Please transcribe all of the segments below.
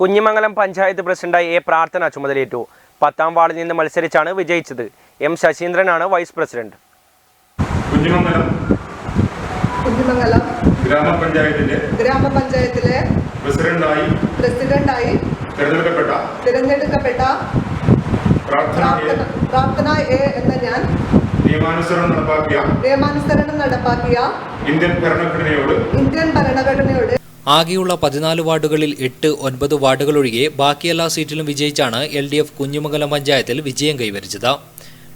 കുഞ്ഞിമംഗലം പഞ്ചായത്ത് പ്രസിഡന്റായി എ പ്രാർത്ഥന ചുമതലയേറ്റു പത്താം വാർഡിൽ നിന്ന് മത്സരിച്ചാണ് വിജയിച്ചത് എം ശശീന്ദ്രനാണ് വൈസ് പ്രസിഡന്റ് കുഞ്ഞിമംഗലം കുഞ്ഞിമംഗലം ഗ്രാമപഞ്ചായത്തിന്റെ ഗ്രാമപഞ്ചായത്തിലെ പ്രസിഡന്റായി പ്രസിഡന്റായി തിരഞ്ഞെടുക്കപ്പെട്ട തിരഞ്ഞെടുക്കപ്പെട്ട പ്രാർത്ഥന എ. എന്ന ഞാൻ നിയമാനുസരണം നടപ്പാക്കിയ നിയമാനുസരണം നടപ്പാക്കിയ ഇന്ത്യൻ ഭരണഘടനയോട് ഇന്ത്യൻ ഭരണഘടനയോട് ആകെയുള്ള പതിനാല് വാർഡുകളിൽ എട്ട് ഒൻപത് വാർഡുകളൊഴികെ ബാക്കിയെല്ലാ സീറ്റിലും വിജയിച്ചാണ് എൽ ഡി എഫ് കുഞ്ഞുമംഗലം പഞ്ചായത്തിൽ വിജയം കൈവരിച്ചത്.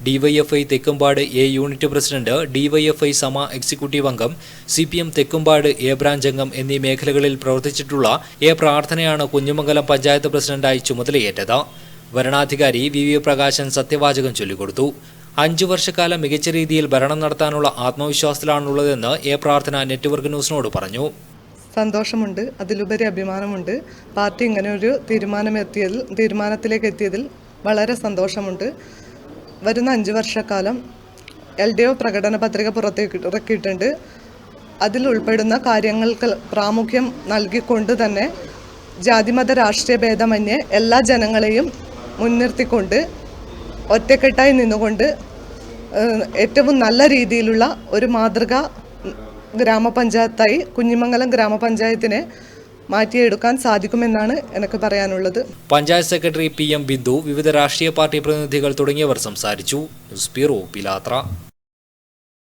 DYFI Thekkumpad A unit president DYFI സമ എക്സിക്യൂട്ടീവ് അംഗം C P M Thekkumpad A branch അംഗം എന്നീ മേഖലകളിൽ പ്രവർത്തിച്ചിട്ടുള്ള എ പ്രാർത്ഥനയാണ് കുഞ്ഞുമംഗലം പഞ്ചായത്ത് പ്രസിഡന്റായി ചുമതലയേറ്റത്. വരണാധികാരി വി വി പ്രകാശൻ സത്യവാചകം ചൊല്ലിക്കൊടുത്തു. അഞ്ചു വർഷക്കാലം മികച്ച രീതിയിൽ ഭരണം നടത്താനുള്ള ആത്മവിശ്വാസത്തിലാണുള്ളതെന്ന് എ പ്രാർത്ഥന നെറ്റ്വർക്ക് ന്യൂസിനോട് പറഞ്ഞു. സന്തോഷമുണ്ട് അതിലുപരി അഭിമാനമുണ്ട്. പാർട്ടി ഇങ്ങനെ ഒരു തീരുമാനമെത്തിയതിൽ തീരുമാനത്തിലേക്ക് എത്തിയതിൽ വളരെ സന്തോഷമുണ്ട്. വരുന്ന അഞ്ച് വർഷക്കാലം എൽ ഡി എഫ് പ്രകടന പത്രിക പുറത്തേക്ക് ഇറക്കിയിട്ടുണ്ട്. അതിൽ ഉൾപ്പെടുന്ന കാര്യങ്ങൾക്ക് പ്രാമുഖ്യം നൽകിക്കൊണ്ട് തന്നെ ജാതിമത രാഷ്ട്രീയ ഭേദമന്യേ എല്ലാ ജനങ്ങളെയും മുൻനിർത്തിക്കൊണ്ട് ഒറ്റക്കെട്ടായി നിന്നുകൊണ്ട് ഏറ്റവും നല്ല രീതിയിലുള്ള ഒരു മാതൃക ഗ്രാമപഞ്ചായത്തായി കുഞ്ഞിമംഗലം ഗ്രാമപഞ്ചായത്തിനെ മാറ്റിയെടുക്കാൻ സാധിക്കുമെന്നാണ് എനിക്ക് പറയാനുള്ളത്. Panchayat secretary P M Bindu വിവിധ രാഷ്ട്രീയ പാർട്ടി പ്രതിനിധികൾ തുടങ്ങിയവർ സംസാരിച്ചു. News bureau Pilathara.